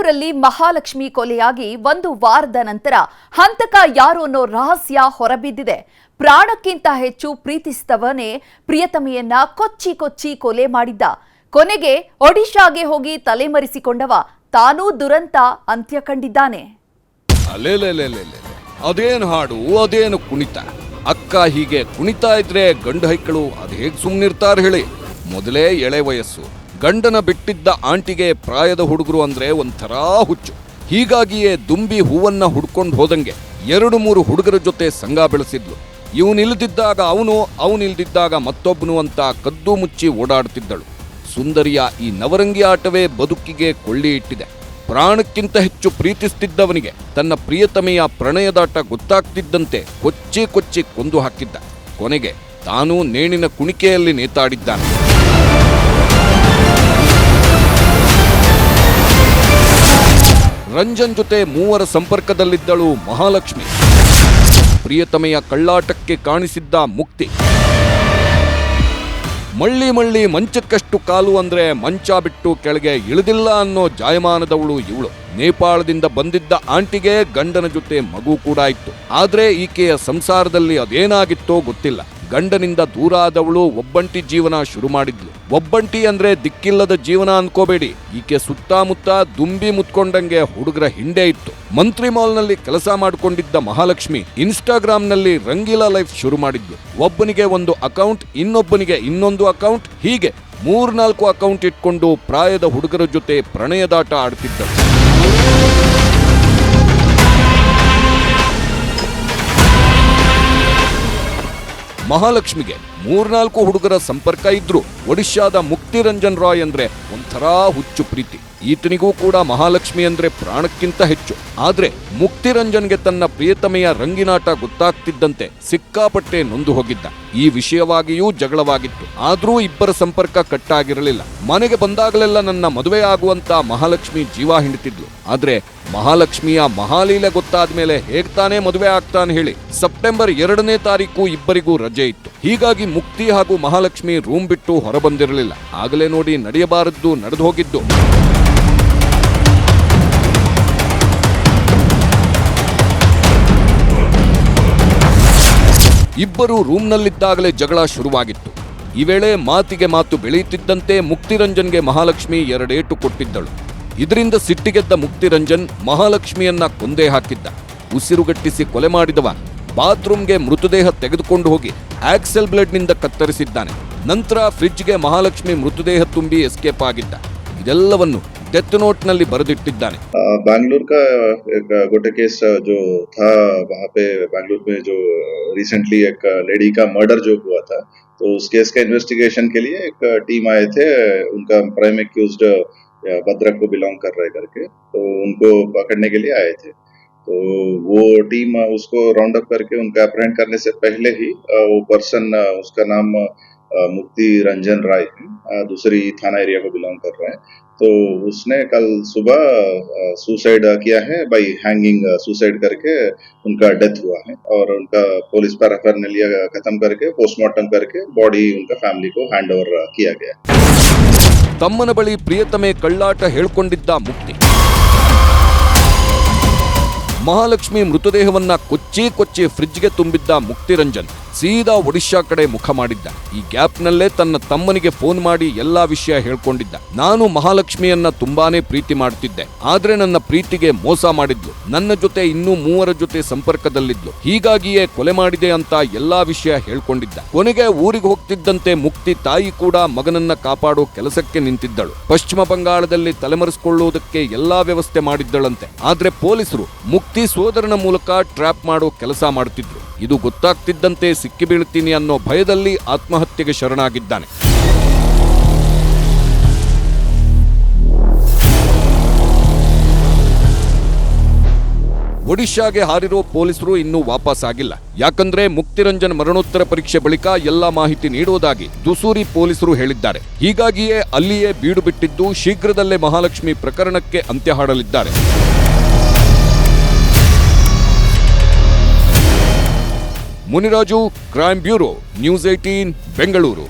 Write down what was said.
ಬೆಂಗಳೂರಲ್ಲಿ ಮಹಾಲಕ್ಷ್ಮಿ ಕೊಲೆಯಾಗಿ ಒಂದು ವಾರದ ನಂತರ ಹಂತಕ ಯಾರು ಅನ್ನೋ ರಹಸ್ಯ ಹೊರಬಿದ್ದಿದೆ. ಪ್ರಾಣಕ್ಕಿಂತ ಹೆಚ್ಚು ಪ್ರೀತಿಸಿದವನೇ ಪ್ರಿಯತಮೆಯನ್ನ ಕೊಚ್ಚಿ ಕೊಚ್ಚಿ ಕೊಲೆ ಮಾಡಿದ್ದ. ಕೊನೆಗೆ ಒಡಿಶಾಗೆ ಹೋಗಿ ತಲೆಮರೆಸಿಕೊಂಡವ ತಾನೂ ದುರಂತ ಅಂತ್ಯ ಕಂಡಿದ್ದಾನೆ. ಅದೇನು ಹಾಡು, ಅದೇನು ಕುಣಿತ. ಅಕ್ಕ ಹೀಗೆ ಕುಣಿತಾ ಇದ್ರೆ ಗಂಡು ಹೈಕಳು ಅದ್ ಹೇಗ್ ಸುಮ್ನಿರ್ತಾರ ಹೇಳಿ. ಮೊದಲೇ ಎಳೆ ವಯಸ್ಸು. ಗಂಡನ ಬಿಟ್ಟಿದ್ದ ಆಂಟಿಗೆ ಪ್ರಾಯದ ಹುಡುಗರು ಅಂದ್ರೆ ಒಂಥರ ಹುಚ್ಚು. ಹೀಗಾಗಿಯೇ ದುಂಬಿ ಹೂವನ್ನು ಹುಡ್ಕೊಂಡು ಹೋದಂಗೆ ಎರಡು ಮೂರು ಹುಡುಗರ ಜೊತೆ ಸಂಘ ಬೆಳೆಸಿದ್ಲು. ಇವನಿಲ್ದಿದ್ದಾಗ ಅವನು ಅವನಿಲ್ದಿದ್ದಾಗ ಮತ್ತೊಬ್ಬನು ಅಂತ ಕದ್ದು ಮುಚ್ಚಿ ಓಡಾಡ್ತಿದ್ದಳು. ಸುಂದರಿಯ ಈ ನವರಂಗಿ ಆಟವೇ ಬದುಕಿಗೆ ಕೊಳ್ಳಿ ಇಟ್ಟಿದೆ. ಪ್ರಾಣಕ್ಕಿಂತ ಹೆಚ್ಚು ಪ್ರೀತಿಸ್ತಿದ್ದವನಿಗೆ ತನ್ನ ಪ್ರಿಯತಮೆಯ ಪ್ರಣಯದಾಟ ಗೊತ್ತಾಗ್ತಿದ್ದಂತೆ ಕೊಚ್ಚಿ ಕೊಚ್ಚಿ ಕೊಂದು ಹಾಕಿದ್ದ. ಕೊನೆಗೆ ತಾನೂ ನೇಣಿನ ಕುಣಿಕೆಯಲ್ಲಿ ನೇತಾಡಿದ್ದಾನೆ. ರಂಜನ್ ಜೊತೆ ಮೂವರ ಸಂಪರ್ಕದಲ್ಲಿದ್ದಳು ಮಹಾಲಕ್ಷ್ಮಿ. ಪ್ರಿಯತಮೆಯ ಕಳ್ಳಾಟಕ್ಕೆ ಕಾಣಿಸಿದ್ದ ಮುಕ್ತಿ. ಮಳ್ಳಿ ಮಳ್ಳಿ ಮಂಚಕ್ಕಷ್ಟು ಕಾಲು ಅಂದ್ರೆ ಮಂಚ ಬಿಟ್ಟು ಕೆಳಗೆ ಇಳಿದಿಲ್ಲ ಅನ್ನೋ ಜಾಯಮಾನದವಳು ಇವಳು. ನೇಪಾಳದಿಂದ ಬಂದಿದ್ದ ಆಂಟಿಗೆ ಗಂಡನ ಜೊತೆ ಮಗು ಕೂಡ ಇತ್ತು. ಆದ್ರೆ ಈಕೆಯ ಸಂಸಾರದಲ್ಲಿ ಅದೇನಾಗಿತ್ತೋ ಗೊತ್ತಿಲ್ಲ. ಗಂಡನಿಂದ ದೂರ ಆದವಳು ಒಬ್ಬಂಟಿ ಜೀವನ ಶುರು ಮಾಡಿದ್ಲು. ಒಬ್ಬಂಟಿ ಅಂದ್ರೆ ದಿಕ್ಕಿಲ್ಲದ ಜೀವನ ಅನ್ಕೋಬೇಡಿ. ಈಕೆ ಸುತ್ತಮುತ್ತ ದುಂಬಿ ಮುತ್ಕೊಂಡಂಗೆ ಹುಡುಗರ ಹಿಂಡೆ ಇತ್ತು. ಮಂತ್ರಿ ಮಾಲ್ನಲ್ಲಿ ಕೆಲಸ ಮಾಡಿಕೊಂಡಿದ್ದ ಮಹಾಲಕ್ಷ್ಮಿ ಇನ್ಸ್ಟಾಗ್ರಾಮ್ನಲ್ಲಿ ರಂಗೀಲಾ ಲೈಫ್ ಶುರು ಮಾಡಿದ್ಲು. ಒಬ್ಬನಿಗೆ ಒಂದು ಅಕೌಂಟ್, ಇನ್ನೊಬ್ಬನಿಗೆ ಇನ್ನೊಂದು ಅಕೌಂಟ್, ಹೀಗೆ ಮೂರ್ನಾಲ್ಕು ಅಕೌಂಟ್ ಇಟ್ಕೊಂಡು ಪ್ರಾಯದ ಹುಡುಗರ ಜೊತೆ ಪ್ರಣಯದಾಟ ಆಡ್ತಿದ್ದಳು. ಮಹಾಲಕ್ಷ್ಮಿಗೆ ಮೂರ್ನಾಲ್ಕು ಹುಡುಗರ ಸಂಪರ್ಕ ಇದ್ರು. ಒಡಿಶಾದ ಮುಕ್ತಿರಂಜನ್ ರಾಯ್ ಅಂದ್ರೆ ಒಂಥರಾ ಹುಚ್ಚು ಪ್ರೀತಿ. ಈತನಿಗೂ ಕೂಡ ಮಹಾಲಕ್ಷ್ಮಿ ಅಂದ್ರೆ ಪ್ರಾಣಕ್ಕಿಂತ ಹೆಚ್ಚು. ಆದ್ರೆ ಮುಕ್ತಿರಂಜನ್ಗೆ ತನ್ನ ಪ್ರಿಯತಮೆಯ ರಂಗಿನಾಟ ಗೊತ್ತಾಗ್ತಿದ್ದಂತೆ ಸಿಕ್ಕಾಪಟ್ಟೆ ನೊಂದು ಹೋಗಿದ್ದ. ಈ ವಿಷಯವಾಗಿಯೂ ಜಗಳವಾಗಿತ್ತು. ಆದ್ರೂ ಇಬ್ಬರ ಸಂಪರ್ಕ ಕಟ್ಟಾಗಿರಲಿಲ್ಲ. ಮನೆಗೆ ಬಂದಾಗಲೆಲ್ಲ ನನ್ನ ಮದುವೆ ಆಗುವಂತ ಮಹಾಲಕ್ಷ್ಮಿ ಜೀವ ಹಿಂಡ್ತಿದ್ಲು. ಆದ್ರೆ ಮಹಾಲಕ್ಷ್ಮಿಯ ಮಹಾಲೀಲೆ ಗೊತ್ತಾದ ಮೇಲೆ ಹೇಗ್ ತಾನೇ ಮದುವೆ ಆಗ್ತಾನೆ ಹೇಳಿ ಸೆಪ್ಟೆಂಬರ್ ಎರಡನೇ ತಾರೀಕು ಇಬ್ಬರಿಗೂ ರಜೆ ಇತ್ತು. ಹೀಗಾಗಿ ಮುಕ್ತಿ ಹಾಗೂ ಮಹಾಲಕ್ಷ್ಮಿ ರೂಮ್ ಬಿಟ್ಟು ಹೊರಬಂದಿರಲಿಲ್ಲ. ಆಗಲೇ ನೋಡಿ ನಡೆಯಬಾರದ್ದು ನಡೆದು ಹೋಗಿದ್ದು ಇಬ್ಬರು ರೂಮ್ನಲ್ಲಿದ್ದಾಗಲೇ ಜಗಳ ಶುರುವಾಗಿತ್ತು. ಈ ವೇಳೆ ಮಾತಿಗೆ ಮಾತು ಬೆಳೆಯುತ್ತಿದ್ದಂತೆ ಮುಕ್ತಿರಂಜನ್ಗೆ ಮಹಾಲಕ್ಷ್ಮಿ ಎರಡೇಟು ಕೊಟ್ಟಿದ್ದಳು. ಇದರಿಂದ ಸಿಟ್ಟಿಗೆದ್ದ ಮುಕ್ತಿರಂಜನ್ ಮಹಾಲಕ್ಷ್ಮಿಯನ್ನ ಕೊಂದೇ ಹಾಕಿದ್ದ ಉಸಿರುಗಟ್ಟಿಸಿ ಕೊಲೆ ಮಾಡಿದವ ಬಾತ್ರೂಮ್ಗೆ ಮೃತದೇಹ ತೆಗೆದುಕೊಂಡು ಹೋಗಿ ಆಕ್ಸೆಲ್ ಬ್ಲೇಡ್ನಿಂದ ಕತ್ತರಿಸಿದ್ದಾನೆ ನಂತರ ಫ್ರಿಡ್ಜ್ಗೆ ಮಹಾಲಕ್ಷ್ಮಿ ಮೃತದೇಹ ತುಂಬಿ ಎಸ್ಕೇಪ್ ಆಗಿದ್ದ ಇದೆಲ್ಲವನ್ನು ಡೆತ್ ನೋಟ್ನಲ್ಲಿ ಬರೆದಿಟ್ಟಿದ್ದಾನೆ अ, बैंगलोर का एक गोटे केस जो था वहाँ पे बैंगलोर में जो रिसेंटली एक लेडी का मर्डर जो हुआ था तो उस केस का इन्वेस्टिगेशन के लिए एक टीम आए थे उनका प्राइम एक्यूज्ड भद्रक को बिलोंग कर रहे करके तो उनको पकड़ने के लिए आए थे। तो वो टीम उसको राउंड अप करके उनका अप्रेंट करने से पहले ही वो पर्सन उसका नाम मुक्ति रंजन राय दूसरी थाना एरिया को बिलोंग कर रहे हैं। तो उसने कल सुबह सुसाइड किया है बाई हैंगिंग सुसाइड करके उनका डेथ हुआ है और उनका पुलिस पर रेफर ने लिया, खत्म करके पोस्टमार्टम करके बॉडी उनका फैमिली को हैंड ओवर किया गया। ತಮ್ಮನ ಬಳಿ ಪ್ರಿಯತಮೆ ಕಳ್ಳಾಟ ಹೇಳ್ಕೊಂಡಿದ್ದ ಮುಕ್ತಿ. ಮಹಾಲಕ್ಷ್ಮಿ ಮೃತದೇಹವನ್ನ ಕೊಚ್ಚಿ ಕೊಚ್ಚಿ ಫ್ರಿಜ್ಗೆ ತುಂಬಿದ್ದ ಮುಕ್ತಿರಂಜನ್. ಸೀದಾ ಒಡಿಶಾ ಕಡೆ ಮುಖ ಮಾಡಿದ್ದ. ಈ ಗ್ಯಾಪ್ನಲ್ಲೇ ತನ್ನ ತಮ್ಮನಿಗೆ ಫೋನ್ ಮಾಡಿ ಎಲ್ಲಾ ವಿಷಯ ಹೇಳ್ಕೊಂಡಿದ್ದ. ನಾನು ಮಹಾಲಕ್ಷ್ಮಿಯನ್ನ ತುಂಬಾನೇ ಪ್ರೀತಿ ಮಾಡ್ತಿದ್ದೆ. ಆದ್ರೆ ನನ್ನ ಪ್ರೀತಿಗೆ ಮೋಸ ಮಾಡಿದ್ಲು. ನನ್ನ ಜೊತೆ ಇನ್ನೂ ಮೂವರ ಜೊತೆ ಸಂಪರ್ಕದಲ್ಲಿದ್ಲು. ಹೀಗಾಗಿಯೇ ಕೊಲೆ ಮಾಡಿದೆ ಅಂತ ಎಲ್ಲಾ ವಿಷಯ ಹೇಳ್ಕೊಂಡಿದ್ದ. ಕೊನೆಗೆ ಊರಿಗೆ ಹೋಗ್ತಿದ್ದಂತೆ ಮುಕ್ತಿ ತಾಯಿ ಕೂಡ ಮಗನನ್ನ ಕಾಪಾಡೋ ಕೆಲಸಕ್ಕೆ ನಿಂತಿದ್ದಳು. ಪಶ್ಚಿಮ ಬಂಗಾಳದಲ್ಲಿ ತಲೆಮರೆಸಿಕೊಳ್ಳುವುದಕ್ಕೆ ಎಲ್ಲಾ ವ್ಯವಸ್ಥೆ ಮಾಡಿದ್ದಳಂತೆ. ಆದ್ರೆ ಪೊಲೀಸರು ಮುಕ್ತಿ ಸೋದರನ ಮೂಲಕ ಟ್ರ್ಯಾಪ್ ಮಾಡೋ ಕೆಲಸ ಮಾಡುತ್ತಿದ್ರು ಇದು ಗೊತ್ತಾಗ್ತಿದ್ದಂತೆ ಸಿಕ್ಕಿಬೀಳ್ತೀನಿ ಅನ್ನೋ ಭಯದಲ್ಲಿ ಆತ್ಮಹತ್ಯೆಗೆ ಶರಣಾಗಿದ್ದಾನೆ. ಒಡಿಶಾಗೆ ಹಾರಿರೋ ಪೊಲೀಸರು ಇನ್ನೂ ವಾಪಸ್ ಆಗಿಲ್ಲ. ಯಾಕಂದ್ರೆ ಮುಕ್ತಿರಂಜನ್ ಮರಣೋತ್ತರ ಪರೀಕ್ಷೆ ಬಳಿಕ ಎಲ್ಲಾ ಮಾಹಿತಿ ನೀಡುವುದಾಗಿ ದುಸೂರಿ ಪೊಲೀಸರು ಹೇಳಿದ್ದಾರೆ. ಹೀಗಾಗಿಯೇ ಅಲ್ಲಿಯೇ ಬೀಡು ಬಿಟ್ಟಿದ್ದು ಶೀಘ್ರದಲ್ಲೇ ಮಹಾಲಕ್ಷ್ಮಿ ಪ್ರಕರಣಕ್ಕೆ ಅಂತ್ಯ ಹಾಡಲಿದ್ದಾರೆ. Muniraju crime bureau news eighteen Bengaluru.